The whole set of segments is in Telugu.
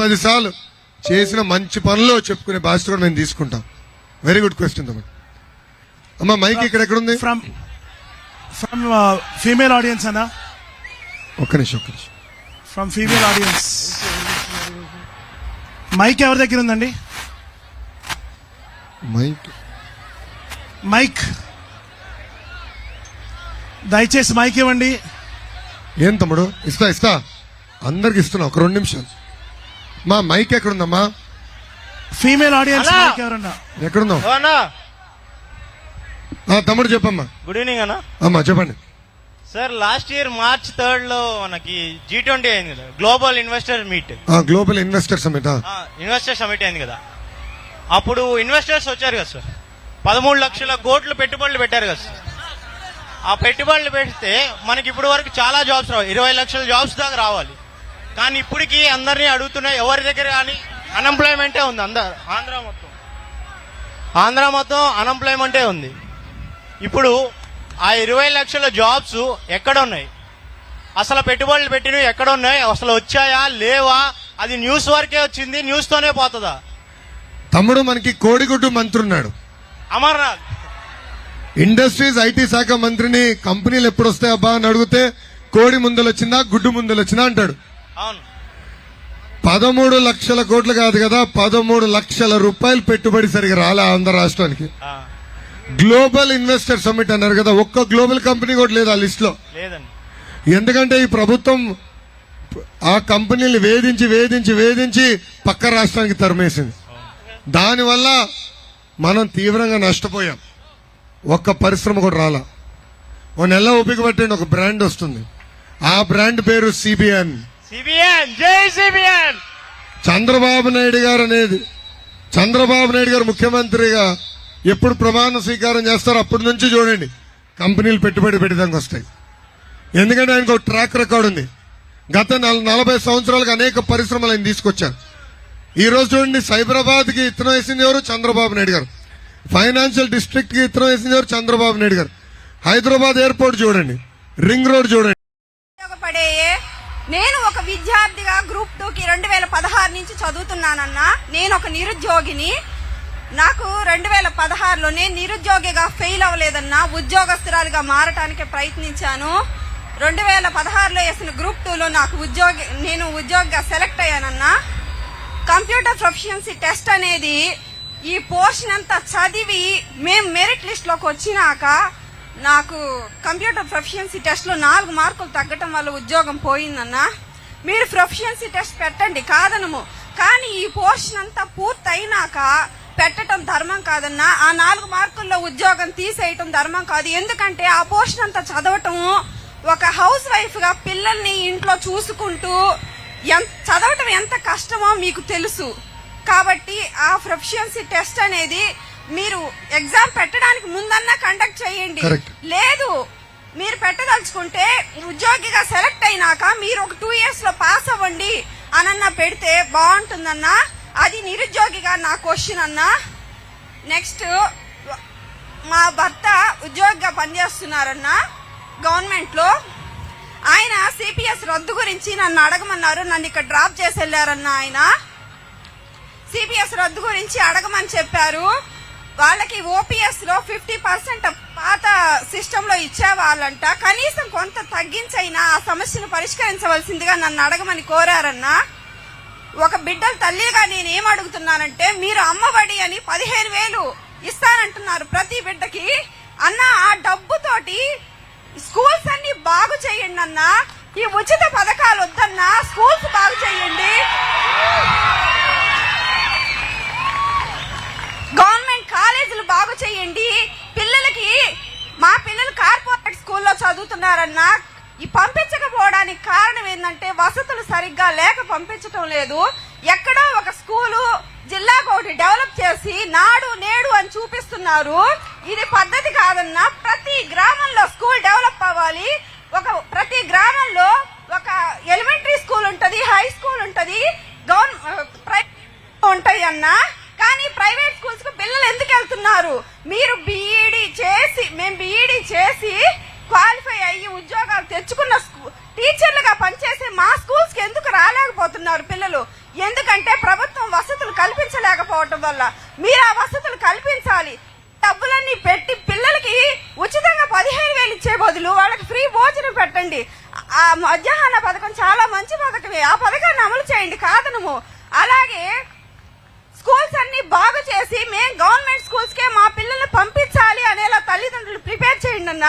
పది సార్లు చేసిన మంచి పనులు చెప్పుకునే బాధ్యత కూడా మేము తీసుకుంటాం వెరీ గుడ్ క్వశ్చన్ తమ్ముడు. అమ్మా మైక్ ఇక్కడ ఎక్కడ ఉంది ఫ్రమ్ ఫ్రమ్ ఫీమేల్ ఆడియన్స్ అన్నా ఒక్క నిమిషం ఒక్క నిమిషం. ఫ్రమ్ ఫీమేల్ ఆడియన్స్ మైక్ ఎవరి దగ్గర ఉందండి? మైక్ మైక్ దయచేసి మైక్ ఇవ్వండి. ఏం తమ్ముడు? ఇస్తా ఇస్తా. అందరికి ఇస్తున్నా ఒక రెండు నిమిషాలు. మా మైక్ ఎక్కడుందమ్మా? ఫీమేల్ ఆడియన్స్ అన్నా! మైక్ ఎవరన్నా? ఎక్కడుందాం ఓ అన్నా! ఆ, తమ్ముడు చెప్పమ్మా. గుడ్ ఈవినింగ్ అన్న. అమ్మా చెప్పండి. సార్ లాస్ట్ ఇయర్ మార్చ్ థర్డ్లో మనకి జీ ట్వంటీ అయింది కదా గ్లోబల్ ఇన్వెస్టర్ మీట్ ఆ global investor summit investor summit అయింది కదా. అప్పుడు ఇన్వెస్టర్స్ వచ్చారు కదా సార్. పదమూడు లక్షల కోట్లు పెట్టుబడులు పెట్టారు కదా సార్. ఆ పెట్టుబడులు పెడితే మనకి ఇప్పుడు వరకు చాలా జాబ్స్ రావు. ఇరవై లక్షల జాబ్స్ దాకా రావాలి. కానీ ఇప్పటికి అందరినీ అడుగుతున్నాయి ఎవరి దగ్గర కానీ అన్ఎంప్లాయ్మెంటే ఉంది అందరు ఆంధ్ర మొత్తం. ఆంధ్ర మొత్తం అన్ఎంప్లాయ్మెంటే ఉంది. ఇప్పుడు ఆ ఇరవై లక్షల జాబ్స్ ఎక్కడ ఉన్నాయి అసలు పెట్టుబడులు పెట్టినవి ఎక్కడ ఉన్నాయి అసలు వచ్చాయా? లేవా? అది న్యూస్ వరకే వచ్చింది న్యూస్ తోనే పోతుందా? తమ్ముడు మనకి కోడిగుడ్డు మంత్రి ఉన్నాడు అమర్నాథ్. ఇండస్ట్రీస్ ఐటీ శాఖ మంత్రిని కంపెనీలు ఎప్పుడు వస్తాయి అబ్బా అని అడిగితే కోడి ముందలు వచ్చిందా గుడ్డు ముందలు వచ్చిందా అంటాడు. అవును. పదమూడు లక్షల కోట్లు కాదు కదా పదమూడు లక్షల రూపాయలు పెట్టుబడి సరిగా రాలే ఆంధ్ర రాష్ట్రానికి. గ్లోబల్ ఇన్వెస్టర్ సమ్మిట్ అన్నారు కదా ఒక్క గ్లోబల్ కంపెనీ కూడా లేదు ఆ లిస్ట్లో. ఎందుకంటే ఈ ప్రభుత్వం ఆ కంపెనీలు వేధించి వేధించి వేధించి పక్క రాష్ట్రానికి తరిమేసింది. దానివల్ల మనం తీవ్రంగా నష్టపోయాం. ఒక్క పరిశ్రమ కూడా రాలా. ఓ నెల ఓపిక పట్టండి ఒక బ్రాండ్ వస్తుంది. ఆ బ్రాండ్ పేరు సిబిఎన్ చంద్రబాబు నాయుడు గారు అనేది చంద్రబాబు నాయుడు గారు ముఖ్యమంత్రిగా ఎప్పుడు ప్రమాణ స్వీకారం చేస్తారో అప్పటి నుంచి చూడండి. కంపెనీలు పెట్టుబడి పెట్టడానికి వస్తాయి. ఎందుకంటే ఆయనకు ఒక ట్రాక్ రికార్డ్ ఉంది. గత నలభై సంవత్సరాలుగా అనేక పరిశ్రమలు ఆయన తీసుకొచ్చారు. ఈ రోజు చూడండి సైబరాబాద్కి ఇత్తనం వేసింది ఎవరు? చంద్రబాబు నాయుడు గారు. ఫైనాన్షియల్ డిస్ట్రిక్ట్కి ఇత్తనం వేసింది ఎవరు? చంద్రబాబు నాయుడు గారు. హైదరాబాద్ ఎయిర్పోర్ట్ చూడండి. రింగ్ రోడ్ చూడండి. విద్యార్థిగా గ్రూప్ టూకి రెండు వేల పదహారు నుంచి చదువుతున్నానన్నా. నేను ఒక నిరుద్యోగిని. నాకు రెండు వేల పదహారులో నేను నిరుద్యోగిగా ఫెయిల్ అవ్వలేదన్నా ఉద్యోగస్తురాలుగా మారటానికి ప్రయత్నించాను. రెండు వేల పదహారులో వేసిన గ్రూప్ టూలో నాకు ఉద్యోగి నేను ఉద్యోగిగా సెలెక్ట్ అయ్యానన్నా. కంప్యూటర్ ప్రొఫిషియన్సీ టెస్ట్ అనేది ఈ పోర్షన్ అంతా చదివి మేము మెరిట్ లిస్ట్లోకి వచ్చినాక నాకు కంప్యూటర్ ప్రొఫిషియన్సీ టెస్ట్లో నాలుగు మార్కులు తగ్గటం వల్ల ఉద్యోగం పోయిందన్నా. మీరు ప్రొఫిషియన్సీ టెస్ట్ పెట్టండి కాదనము. కానీ ఈ పోర్షన్ అంతా పూర్తయినాక పెట్టడం ధర్మం కాదన్నా ఆ నాలుగు మార్కుల్లో ఉద్యోగం తీసేయటం ధర్మం కాదు. ఎందుకంటే ఆ పోర్షన్ అంతా చదవటము ఒక హౌస్ వైఫ్గా పిల్లల్ని ఇంట్లో చూసుకుంటూ ఎంత చదవటం ఎంత కష్టమో మీకు తెలుసు. కాబట్టి ఆ ప్రొఫిషియన్సీ టెస్ట్ అనేది మీరు ఎగ్జామ్ పెట్టడానికి ముందన్నా కండక్ట్ చేయండి. లేదు మీరు పెట్టదలుచుకుంటే ఉద్యోగిగా సెలెక్ట్ అయినాక మీరు ఒక టూ ఇయర్స్లో పాస్ అవ్వండి అనన్నా పెడితే బాగుంటుందన్నా? అది నిరుద్యోగిగా నా క్వశ్చన్ అన్నా. నెక్స్ట్ మా భర్త ఉద్యోగిగా పనిచేస్తున్నారన్నా గవర్నమెంట్లో ఆయన సిపిఎస్ రద్దు గురించి నన్ను అడగమన్నారు నన్ను ఇక్కడ డ్రాప్ చేసి వెళ్ళారన్న ఆయన. సిపిఎస్ రద్దు గురించి అడగమని చెప్పారు. వాళ్ళకి ఓపీఎస్లో ఫిఫ్టీ పర్సెంట్ పాత సిస్టమ్లో ఇచ్చేవాళ్ళంట. కనీసం కొంత తగ్గించైనా ఆ సమస్యను పరిష్కరించవలసిందిగా నన్ను అడగమని కోరారన్నా. ఒక బిడ్డల తల్లిగా నేను ఏం అడుగుతున్నానంటే మీరు అమ్మఒడి అని పదిహేను వేలు ఇస్తానంటున్నారు ప్రతి బిడ్డకి. అన్న ఆ డబ్బుతోటి స్కూల్స్ అన్ని బాగు చేయండి అన్న. ఈ ఉచిత పథకాలు వద్దన్నా. స్కూల్స్ బాగు చేయండి. కాలేజీలు బాగు చేయండి. పిల్లలకి మా పిల్లలు కార్పొరేట్ స్కూల్లో చదువుతున్నారన్నా ఈ పంపించకపోవడానికి కారణం ఏంటంటే వసతులు సరిగ్గా లేక పంపించటం లేదు. ఎక్కడో ఒక స్కూలు జిల్లాకు ఒకటి డెవలప్ చేసి నాడు నేడు అని చూపిస్తున్నారు. ఇది పద్ధతి కాదన్న ప్రతి గ్రామంలో స్కూల్ డెవలప్ అవ్వాలి. ఒక ప్రతి గ్రామంలో ఒక ఎలిమెంటరీ స్కూల్ ఉంటుంది హై స్కూల్ ఉంటుంది గవర్నమెంట్ ఉంటాయి అన్నా కానీ ప్రైవేట్ స్కూల్స్కు పిల్లలు ఎందుకు వెళ్తున్నారు? మీరు బీఈడి చేసి మేము బీఈడి చేసి క్వాలిఫై అయ్యి ఉద్యోగాలు తెచ్చుకున్న టీచర్లుగా పనిచేసే మా స్కూల్స్కి ఎందుకు రాలేకపోతున్నారు పిల్లలు? ఎందుకంటే ప్రభుత్వం వసతులు కల్పించలేకపోవటం వల్ల. మీరు ఆ వసతులు కల్పించాలి. డబ్బులన్నీ పెట్టి పిల్లలకి ఉచితంగా పదిహేను వేలు ఇచ్చే బదులు వాళ్ళకి ఫ్రీ భోజనం పెట్టండి. ఆ మధ్యాహ్న పథకం చాలా మంచి పథకమే. ఆ పథకాన్ని అమలు చేయండి కాదనము. అలాగే స్కూల్స్ అన్ని బాగు చేసి మేము గవర్నమెంట్ స్కూల్స్ కే మా పిల్లల్ని పంపించాలి అనేలా తల్లిదండ్రులు ప్రిపేర్ చేయండి అన్న.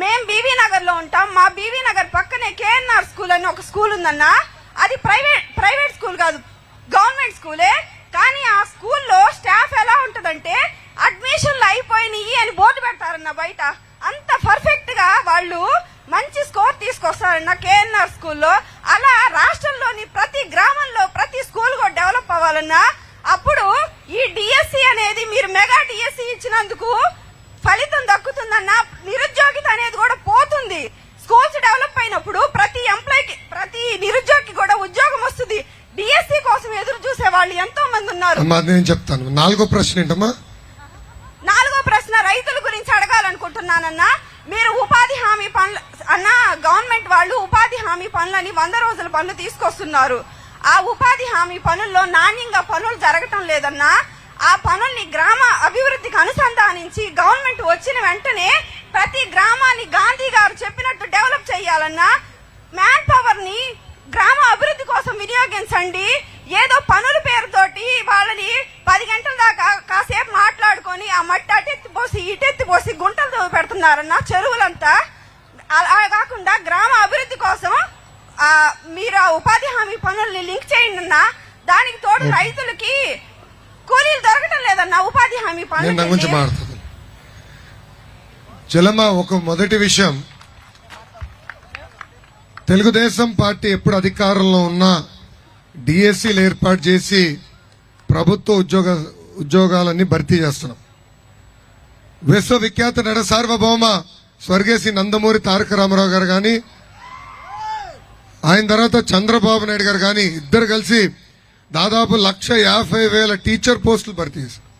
మేం బీవీ నగర్లో ఉంటాం. మా బీవీ నగర్ పక్కనే కేఎన్ఆర్ స్కూల్ అని ఒక స్కూల్ ఉందన్న. అది ప్రైవేట్ ప్రైవేట్ స్కూల్ కాదు గవర్నమెంట్ స్కూలే. కానీ ఆ స్కూల్లో స్టాఫ్ ఎలా ఉంటదంటే అడ్మిషన్లు అయిపోయినాయి అని బోర్డు పెడతారన్న బయట. అంత పర్ఫెక్ట్గా వాళ్ళు మంచి స్కోర్ తీసుకొస్తారన్న కేఎన్ఆర్ స్కూల్లో అలా రాష్ట్రంలోని ప్రతి గ్రామంలో ప్రతి స్కూల్ కూడా డెవలప్ అవ్వాలన్నా అప్పుడు ఈ డిఎస్సి అనేది మీరు మెగా డిఎస్సి ఇచ్చినందుకు ఫలితం దక్కుతుందన్న నిరుద్యోగిత అనేది కూడా పోతుంది. స్కూల్స్ డెవలప్ అయినప్పుడు ప్రతి ఎంప్లాయ్కి ప్రతి నిరుద్యోగికి కూడా ఉద్యోగం వస్తుంది. డిఎస్సి కోసం ఎదురు చూసే వాళ్ళు ఎంతో మంది ఉన్నారు నేను చెప్తాను. నాలుగో ప్రశ్న ఏంటమ్మా? నాలుగో ప్రశ్న రైతుల గురించి అడగాలనుకుంటున్నానన్నా. మీరు ఉపాధి హామీ పనులు అన్న గవర్నమెంట్ వాళ్ళు ఉపాధి హామీ పనులని వంద రోజుల పనులు తీసుకొస్తున్నారు. ఆ ఉపాధి హామీ పనుల్లో నాణ్యంగా పనులు జరగటం లేదన్నా ఆ పనుల్ని గ్రామ అభివృద్ధికి అనుసంధానించి గవర్నమెంట్ వచ్చిన వెంటనే ప్రతి గ్రామాన్ని గాంధీ గారు చెప్పినట్టు డెవలప్ చేయాలన్నా మ్యాన్ పవర్ని గ్రామ అభివృద్ధి కోసం వినియోగించండి. ఏదో పనుల పేరుతోటి వాళ్ళని పది గంటల దాకా కాసేపు మాట్లాడుకొని ఆ మట్టి అటెత్తి పోసి ఇటెత్తి పోసి గుంటలు పెడుతున్నారన్న చెరువులంతా. అలా కాకుండా గ్రామ అభివృద్ధి కోసం ఆ మీరు ఆ ఉపాధి హామీ పనుల్ని లింక్ చేయండి అన్న. దానికి తోడు రైతులకి కూలీలు దొరకటం లేదన్న ఉపాధి హామీ నేను దాని గురించి మాట్లాడుతాను ఒక మొదటి విషయం. తెలుగుదేశం పార్టీ ఎప్పుడు అధికారంలో ఉన్నా డిఎస్సీలు ఏర్పాటు చేసి ప్రభుత్వ ఉద్యోగ ఉద్యోగాలన్నీ భర్తీ చేస్తున్నాం. విశ్వవిఖ్యాత నట సార్వభౌమ స్వర్గేసి నందమూరి తారక రామారావు గారు కానీ ఆయన తర్వాత చంద్రబాబు నాయుడు గారు కానీ ఇద్దరు కలిసి దాదాపు లక్ష యాభై వేల టీచర్ పోస్టులు భర్తీ చేశారు.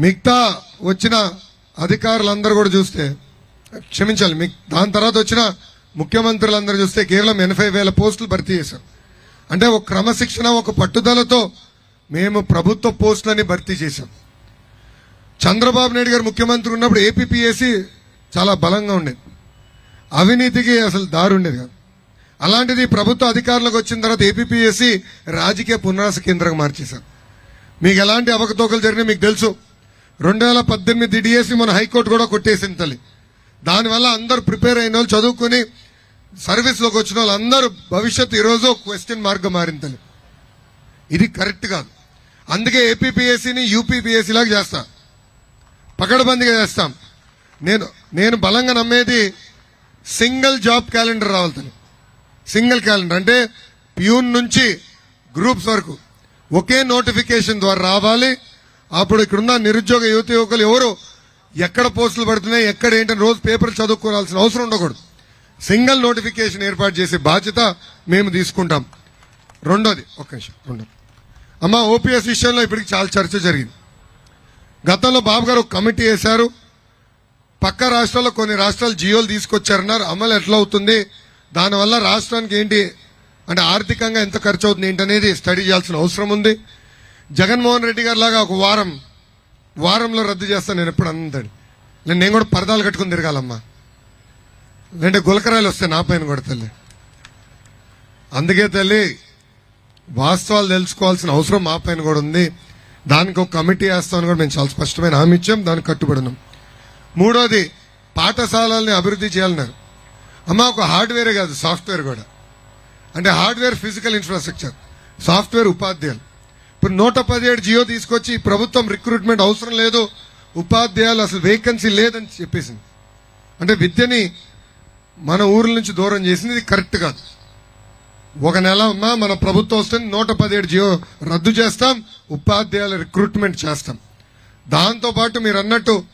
మిగతా వచ్చిన అధికారులందరూ కూడా చూస్తే క్షమించాలి మీ దాని తర్వాత వచ్చిన ముఖ్యమంత్రులందరూ చూస్తే కేవలం ఎనభై వేల పోస్టులు భర్తీ చేశారు. అంటే ఒక క్రమశిక్షణ ఒక పట్టుదలతో మేము ప్రభుత్వ పోస్టులని భర్తీ చేశాం. చంద్రబాబు నాయుడు గారు ముఖ్యమంత్రి ఉన్నప్పుడు ఏపీపీఎస్సీ చాలా బలంగా ఉండేది. అవినీతికి అసలు దారుండేది కాదు. అలాంటిది ప్రభుత్వ అధికారులకు వచ్చిన తర్వాత ఏపీపీఎస్సీ రాజకీయ పునరాస కేంద్రంగా మార్చేశారు. మీకు ఎలాంటి అవకతవకలు జరిగినాయి మీకు తెలుసు. రెండు వేల పద్దెనిమిది డిఎస్సి మన హైకోర్టు కూడా కొట్టేసింది తల్లి. దానివల్ల అందరూ ప్రిపేర్ అయిన వాళ్ళు చదువుకొని సర్వీస్లోకి వచ్చిన వాళ్ళు అందరూ భవిష్యత్తు ఈరోజు క్వశ్చన్ మార్గం మారింది తల్లి. ఇది కరెక్ట్ కాదు. అందుకే ఏపీపీఎస్సీని యూపీపీఎస్సీ లాగా చేస్తా. పకడబందిగా చేస్తాం. నేను నేను బలంగా నమ్మేది సింగిల్ జాబ్ క్యాలెండర్ రావాలి తల్లి. సింగిల్ క్యాలెండర్ అంటే ప్యూన్ నుంచి గ్రూప్స్ వరకు. ఒకే నోటిఫికేషన్ ద్వారా రావాలి. అప్పుడు ఇక్కడున్న నిరుద్యోగ యువత యువకులు ఎవరు? ఎక్కడ పోస్టులు పడుతున్నాయి ఎక్కడ ఏంటని రోజు పేపర్ చదువుకోవాల్సిన అవసరం ఉండకూడదు. సింగిల్ నోటిఫికేషన్ ఏర్పాటు చేసే బాధ్యత మేము తీసుకుంటాం. రెండోది ఒక్క నిమిషం రెండోది అమ్మ ఓపీఎస్ విషయంలో ఇప్పటికి చాలా చర్చ జరిగింది. గతంలో బాబు గారు ఒక కమిటీ వేశారు. పక్క రాష్ట్రాల్లో కొన్ని రాష్ట్రాలు జియోలు తీసుకొచ్చారన్నారు. అమలు ఎట్లా అవుతుంది? దానివల్ల రాష్ట్రానికి ఏంటి అంటే ఆర్థికంగా ఎంత ఖర్చు అవుతుంది ఏంటనేది స్టడీ చేయాల్సిన అవసరం ఉంది. జగన్మోహన్ రెడ్డి గారి లాగా ఒక వారం వారంలో రద్దు చేస్తాను నేను ఎప్పుడు అందండి నేను నేను కూడా పరదాలు కట్టుకుని తిరగాలమ్మా. లేదంటే గులకరాయలు వస్తాయి నా పైన కూడా తల్లి. అందుకే తల్లి వాస్తవాలు తెలుసుకోవాల్సిన అవసరం మా పైన కూడా ఉంది. దానికి ఒక కమిటీ వేస్తామని కూడా మేము చాలా స్పష్టమైన హామీ ఇచ్చాం. దానికి కట్టుబడినాం మూడోది పాఠశాలల్ని అభివృద్ధి చేయాలన్నారు. అమ్మ ఒక హార్డ్వేరే కాదు సాఫ్ట్వేర్ కూడా. అంటే హార్డ్వేర్ ఫిజికల్ ఇన్ఫ్రాస్ట్రక్చర్ సాఫ్ట్వేర్ ఉపాధ్యాయులు. ఇప్పుడు నూట పదిహేడు జియో తీసుకొచ్చి ప్రభుత్వం రిక్రూట్మెంట్ అవసరం లేదు ఉపాధ్యాయులు అసలు వేకెన్సీ లేదని చెప్పేసింది. అంటే విద్యని మన ఊర్ల నుంచి దూరం చేసింది ఇది కరెక్ట్ కాదు. ఒక నెల అమ్మా మన ప్రభుత్వం వస్తుంది నూట పదిహేడు జియో రద్దు చేస్తాం ఉపాధ్యాయుల రిక్రూట్మెంట్ చేస్తాం. దాంతోపాటు మీరు అన్నట్టు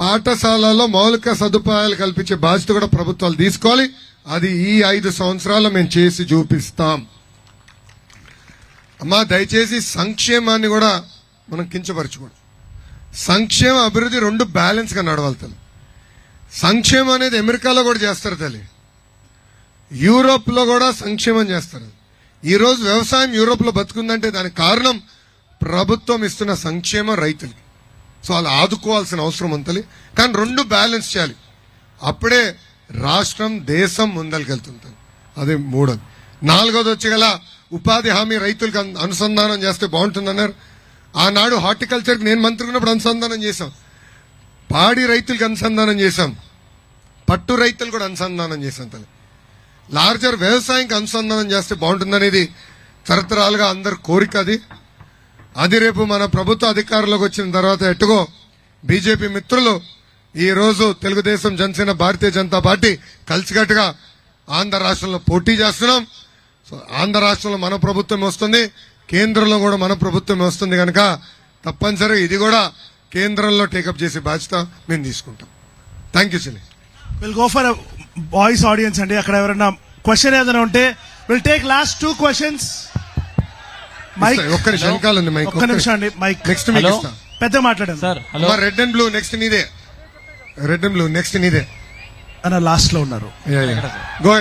పాఠశాలలో మౌలిక సదుపాయాలు కల్పించే బాధ్యత కూడా ప్రభుత్వాలు తీసుకోవాలి. అది ఈ ఐదు సంవత్సరాలు మేము చేసి చూపిస్తాం. అమ్మా దయచేసి సంక్షేమాన్ని కూడా మనం కించపరచకూడదు సంక్షేమ అభివృద్ధి రెండు బ్యాలెన్స్గా నడవాలి తల్లి. సంక్షేమం అనేది అమెరికాలో కూడా చేస్తారు తల్లి. యూరోప్లో కూడా సంక్షేమం చేస్తారు. ఈరోజు వ్యవసాయం యూరోప్లో బతుకుందంటే దానికి కారణం ప్రభుత్వం ఇస్తున్న సంక్షేమం రైతులకి. సో అది ఆదుకోవాల్సిన అవసరం ఉంటుంది కానీ రెండు బ్యాలెన్స్ చేయాలి. అప్పుడే రాష్ట్రం దేశం ముందరికెళ్తుంటుంది అది మూడోది. నాలుగోది వచ్చి గల ఉపాధి హామీ రైతులకు అనుసంధానం చేస్తే బాగుంటుందన్నారు ఆనాడు హార్టికల్చర్కి నేను మంత్రి ఉన్నప్పుడు అనుసంధానం చేశాం. పాడి రైతులకు అనుసంధానం చేశాం. పట్టు రైతులు కూడా అనుసంధానం చేశాం తల్లి. లార్జర్ వ్యవసాయంకి అనుసంధానం చేస్తే బాగుంటుందనేది తరతరాలుగా అందరి కోరిక అది. అది రేపు మన ప్రభుత్వ అధికారంలోకి వచ్చిన తర్వాత ఎట్టుగో బీజేపీ మిత్రులు ఈ రోజు తెలుగుదేశం జనసేన భారతీయ జనతా పార్టీ కలిసికట్టుగా ఆంధ్ర రాష్ట్రంలో పోటీ చేస్తున్నాం. సో ఆంధ్ర రాష్ట్రంలో మన ప్రభుత్వం వస్తుంది కేంద్రంలో కూడా మన ప్రభుత్వం వస్తుంది కనుక తప్పనిసరి ఇది కూడా కేంద్రంలో టేకప్ చేసే బాధ్యత మేము తీసుకుంటాం. Thank you cine will go for boys audience అండి. అక్కడ ఎవరైనా క్వశ్చన్ ఏదైనా ఉంటే will take last two questions mic ఒక్క నిమిషం వెనకాల ఉంది మైక్ ఒక్క నిమిషం అండి మైక్ నెక్స్ట్ మీకు. ఇస్తా. పెద్ద మాట్లాడండి. Sir hello red and blue next నీదే. రెడ్ అండ్ బ్లూ నెక్స్ట్ నీదే. అన్న లాస్ట్లో ఉన్నారు. గో